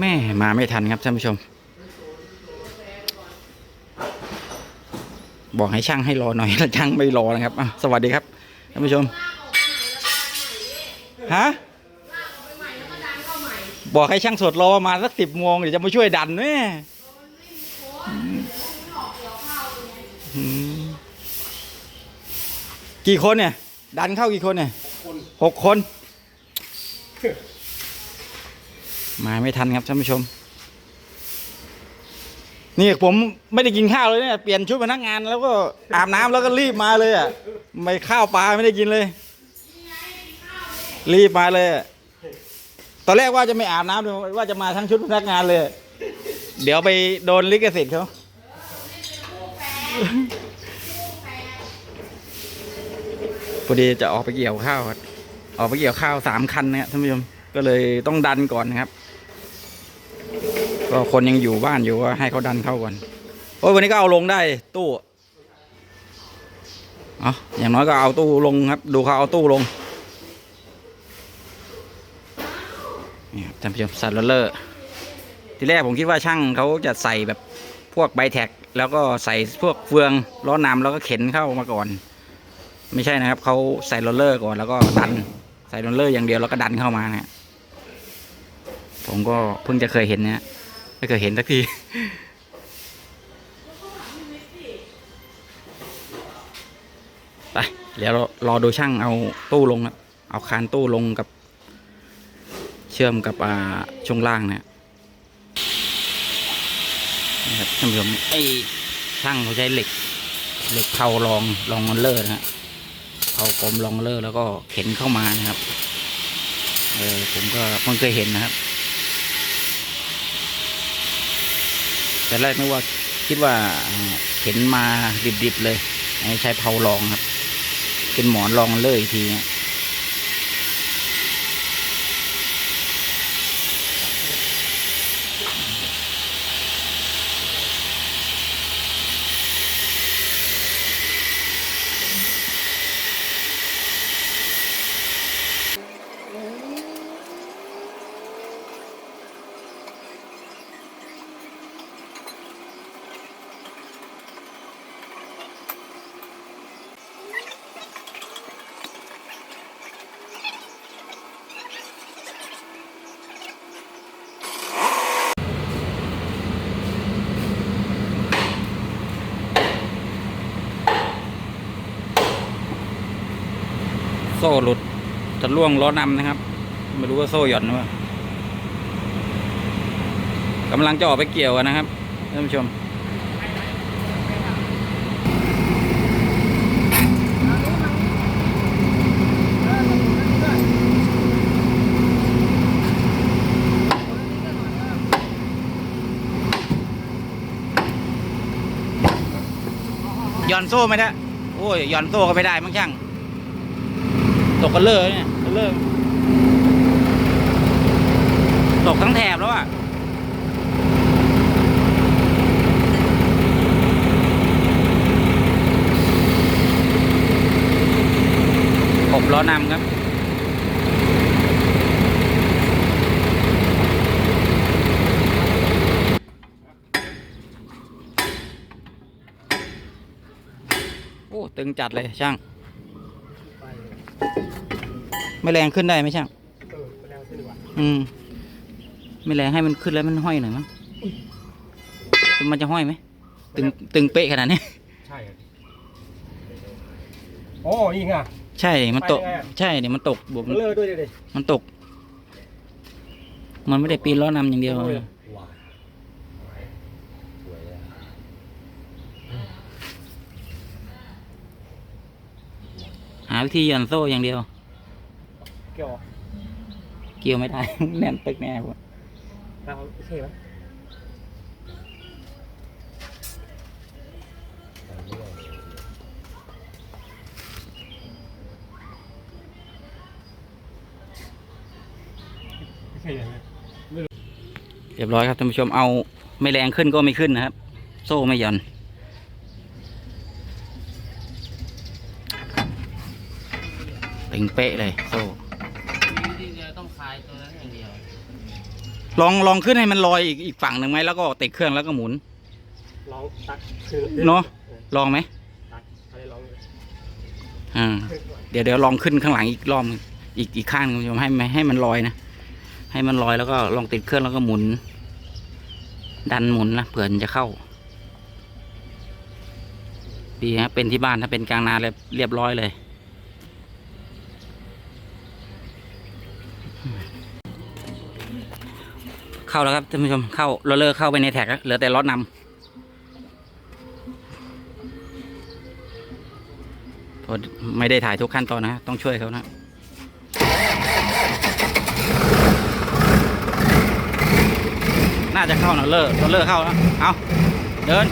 แม่มาไม่ทันครับท่านผู้ชม บอกให้ช่างให้รอหน่อยแล้วช่างไม่รอนะครับอะสวัสดีครับท่านผู้ชมฮะบอกให้ช่างสดรอประมาณสักสิบโมงเดี๋ยวจะมาช่วยดันแม่กี่คนเนี่ย ดันเข้ากี่คนเนี่ยหกคน มาไม่ทันครับท่านผู้ชม นี่ผมไม่ได้กินข้าวเลยเนี่ยเปลี่ยนชุดพนักงานแล้วก็อาบน้ำแล้วก็รีบมาเลยอะไม่ข้าวปลาไม่ได้กินเลย รีบมาเลย ตอนแรกว่าจะไม่อาบน้ำเลยว่าจะมาทั้งชุดพนักงานเลย เดี๋ยวไปโดนลิขสิทธิ์เขาพอดีจะออกไปเกี่ยวข้าวครับออกไปเกี่ยวข้าวสามคันนะครับท่านผู้ชมก็เลยต้องดันก่อนนะครับ ก็คนยังอยู่บ้านอยู่ก็ให้เขาดันเข้าก่อนโอ้ยวันนี้ก็เอาลงได้ตู้เอาอย่างน้อยก็เอาตู้ลงครับ ดูเขาเอาตู้ลงนี่ครับท่านผู้ชมสัตว์เลอร์ทีแรกผมคิดว่าช่างเขาจะใส่แบบพวกใบแท็ก แล้วก็ใส่พวกเฟืองล้อนำแล้วก็เข็นเข้ามาก่อน ไม่ใช่นะครับเขาใส่โรลเลอร์ก่อนแล้วก็ดัน ใส่โรลเลอร์อย่างเดียวแล้วก็ดันเข้ามานะฮะผมก็เพิ่งจะเคยเห็นนะฮะ ไม่เคยเห็นสักทีไปเดี๋ยวรอดูช่างเอาตู้ลงครับเอาคานตู้ลงกับ เชื่อมกับอ่าช่วงล่างนะนะครับท่านผู้ชมไอ้ช่างเขาใช้เหล็กเหล็กเผารองรองมอนเลอร์นะฮะเผากลมรองเลอร์แล้วก็เข็นเข้ามานะครับเออผมก็เพิ่งเคยเห็นนะครับ แต่แรกนึกว่าคิดว่าเข็นมาดิบๆเลยอันนี้ใช้เผารองครับ เป็นหมอนรองเลยทีเนี่ ซ่หลุดจะล่วงล้อนำนะครับ ไม่รู้ว่าโซ่หย่อนหรือเปล่ากำลังจะออกไปเกี่ยวกันนะครับท่านผู้ชมหย่อนโซ่ไม่ได้ โอ้ยหย่อนโซ่ก็ไม่ได้มั้งช่าง ตกกันเลอเนี่ยกันเลอตกทั้งแถบแล้วอะผมล้อนำครับโอ้ตึงจัดเลยช่าง ไม่แรงขึ้นได้ไหมช่างเออไปแล้วขึ้นดีกว่าอืมไม่แรงให้มันขึ้นแล้วมันห้อยหน่อยมั้งมันจะห้อยไหมตึงตึงเป๊ะขนาดนี้ใช่โอ้ยิงอะใช่ดิมันตกไปยังไงอะใช่ดิมันตกบวกเลอะด้วยดิมันตก มันไม่ได้ปีนล้อนำอย่างเดียวว้าวสวยอะหาวิธีหย่อนโซ่อย่างเดียว เกี่ยวเกี่ยวไม่ได้ แน่นตึกแน่ผมเราใช่ไหมไม่ใช่ยังไงเรียบร้อยครับท่านผู้ชมเอาไม่แรงขึ้นก็ไม่ขึ้นนะครับ โซ่ไม่หย่อนตึงเป๊ะเลยโซ่ จริงๆเราต้องค ลายตัวนั้นอย่างเดียวคลองลองขึ้นให้มันลอยอีกอีกฝั่งหนึ่งไหมแล้วก็ติดเครื่องแล้วก็หมุน ลองตักคือเนอะออลองไหมตักอะไรลองดูอ่าเดี๋ยวเดี๋ยวลองขึ้นข้างหลังอีกรอบหนึงอีกอีกข้างหนึงคุณผู้ชมให้ให้มันลอยนะให้มันลอยแล้วก็ลองติดเครื่องแล้วก็หมุน ดันหมุนนะเผื่อมันจะเข้า ดีฮะเป็นที่บ้านถ้าเป็นกลางนาเลยเรียบร้อยเลย เข้าแล้วครับท่านผู้ชมเข้าเราเลิกเข้าไปในแท็กแล้วเหลือแต่รถนำเพราะไม่ได้ถ่ายทุกขั้นตอนนะ ต้องช่วยเขานะน่าจะเข้านะเลิกเราเลิกเข้าแล้ว เอาเดิน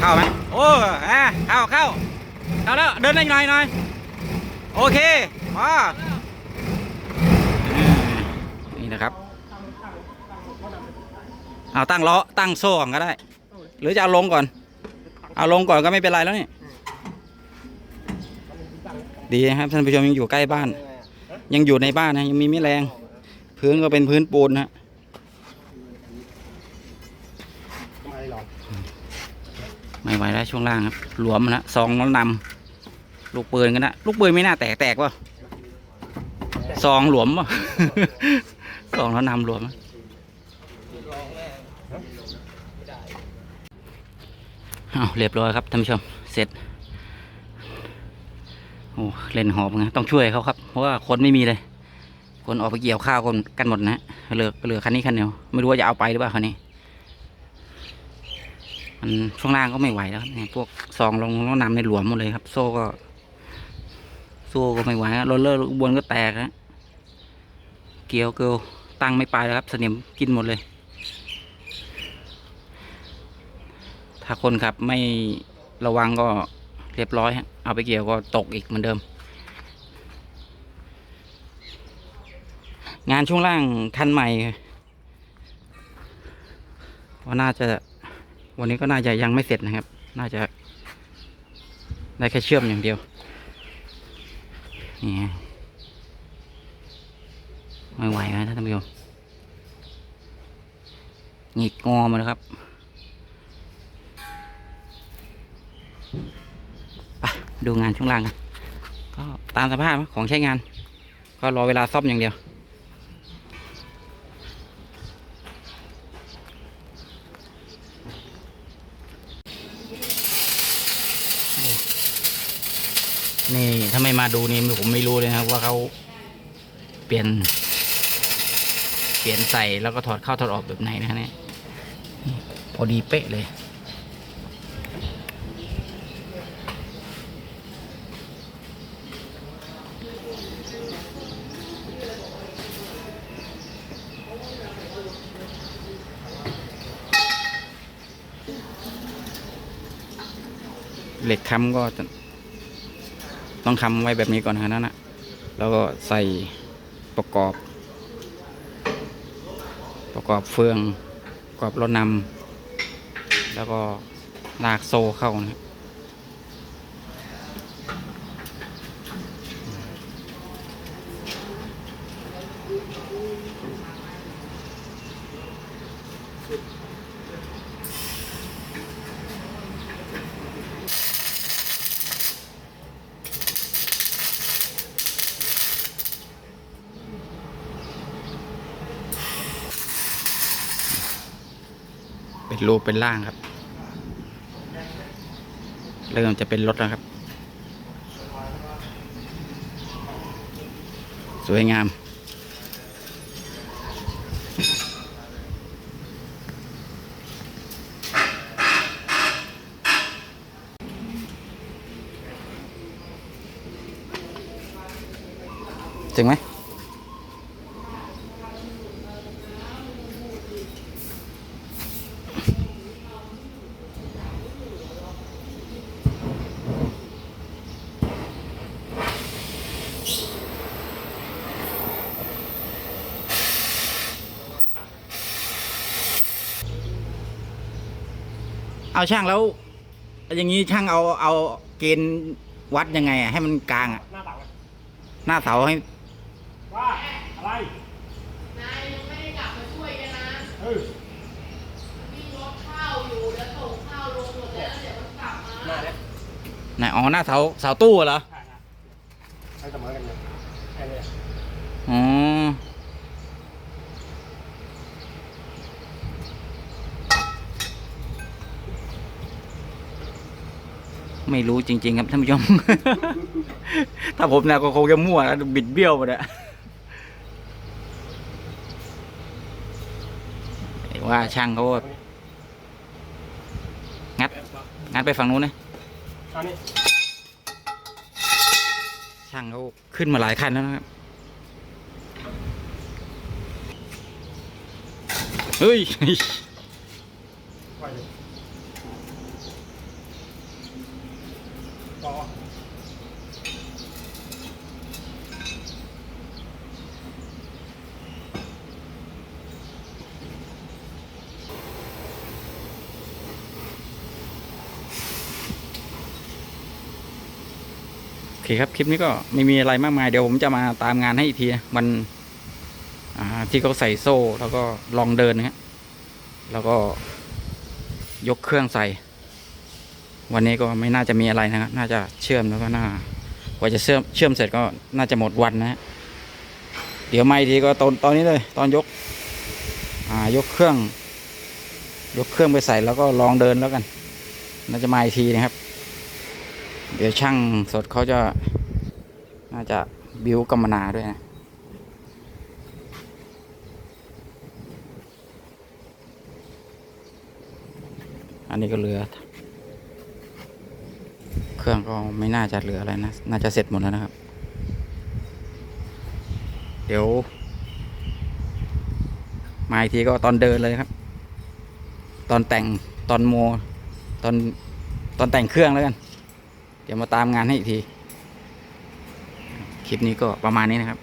เข้าไหมโอ้อะเข้าเข้าเข้าแล้ว เดินได้หน่อยหน่อยโอเคพออ่า นี่นะครับเอาตั้งล้อตั้งโซ่ก่อนก็ได้ หรือจะเอาลงก่อน เอาลงก่อนก็ไม่เป็นไรแล้วนี่ดีนะครับท่านผู้ชมยังอยู่ใกล้บ้าน ยังอยู่ในบ้านนะยังมีแมลงพื้นก็เป็นพื้นปูนนะไมลองไม่ไหวแล้วช่วงล่างครับหลวมนะซองน้องนำลูกปืนกันนะลูกปืนไม่น่าแตกแตกวะซองหลวมวะ ซองน้องนำหลวมเอาเรียบร้อยครับท่านผู้ชม เสร็จ โอ้ เล่นหอบไงต้องช่วยเขาครับ เพราะว่าคนไม่มีเลย คนออกไปเกี่ยวข้าวคนกันหมดนะเหลือเหลือคันนี้คันเดียว ไม่รู้ว่าจะเอาไปหรือเปล่าคันนี้ มันช่วงล่างก็ไม่ไหวแล้วเนี่ยพวกซองลงแล้วนำในหลวมหมดเลยครับ โซ่ก็ โซ่ก็ไม่ไหวครับโรลเลอร์บนก็แตกนะ เกียวเกลียวตั้งไม่ไปแล้วครับเสนียมกินหมดเลย ถ้าคนขับไม่ระวังก็เรียบร้อยฮะเอาไปเกี่ยวก็ตกอีกเหมือนเดิม งานช่วงล่างคันใหม่ก็น่าจะวันนี้ก็น่าจะยังไม่เสร็จนะครับ น่าจะได้แค่เชื่อมอย่างเดียวนี่ ไม่ไหวนะท่านผู้ชมหงิกงอมาแล้วครับไปดูงานช่วงล่างกันก็ตามสภาพของใช้งาน ก็รอเวลาซ่อมอย่างเดียวนี่ถ้าไม่มาดูนี่ผมไม่รู้เลยนะว่าเขาเปลี่ยน เปลี่ยนใส่แล้วก็ถอดเข้าถอดออกแบบไหนนะฮะเนี่ยพอดีเป๊ะเลยเหล็กค้ำก็ต้องทำไว้แบบนี้ก่อนนะนั่นนะแล้วก็ใส่ประกอบ ประกอบเฟืองประกอบรถนำแล้วก็ลากโซ่เข้านะ เป็นรูปเป็นร่างครับ เริ่มจะเป็นรถแล้วครับ สวยงามถึงไหม เอาช่างแล้ว อย่างนี้ช่างเอาเอาเกณฑ์วัดยังไงอะให้มันกลางอะหน้าหลังอะหน้าเสาให้ว่าอะไรนายยังไม่ได้กลับมาช่วยกันนะเออวิ่งรถข้าวอยู่เดี๋ยวส่งข้าวลงหมดแล้วเดี๋ยวมันกลับมาหน้าเนี้ยไหนอ๋อหน้าเสาเสาตู้เหรอใช่ใช่ให้เสมอกันเลยแค่เนี้ยอ๋อ ไม่รู้จริง ๆ ครับท่านผู้ชม ถ้าผมนี่ยก็คงจะมั่วนะบิดเบี้ยวหมดอะว่าช่างเขางัด งัดไปฝั่งนู้นนะช่างเขาขึ้นมาหลายคันแล้วนะครับ เฮ้ย ปล่อยเลยต่อ โอ เคครับ คลิปนี้ก็ไม่มีอะไรมากมาย เดี๋ยวผมจะมาตามงานให้อีกทีวันที่เขาใส่โซ่แล้วก็ลองเดินนะฮะแล้วก็ยกเครื่องใส่ วันนี้ก็ไม่น่าจะมีอะไรนะครับน่าจะเชื่อมแล้วก็น่ากว่าจะเชื่อมเชื่อมเสร็จก็น่าจะหมดวันนะฮะเดี๋ยวมาอีกทีก็ตอนตอนนี้เลย ตอนยกยกเครื่อง ยกเครื่องไปใส่แล้วก็ลองเดินแล้วกัน น่าจะมาอีกทีนะครับ เดี๋ยวช่างสดเขาจะน่าจะบิวกรรมนาด้วยนะอันนี้ก็เหลือ เครื่องก็ไม่น่าจะเหลืออะไรนะ น่าจะเสร็จหมดแล้วนะครับ เดี๋ยว มาอีกทีก็ตอนเดินเลยครับ ตอนแต่งตอนโม ตอนตอนแต่งเครื่องแล้วกัน เดี๋ยวมาตามงานให้อีกที คลิปนี้ก็ประมาณนี้นะครับ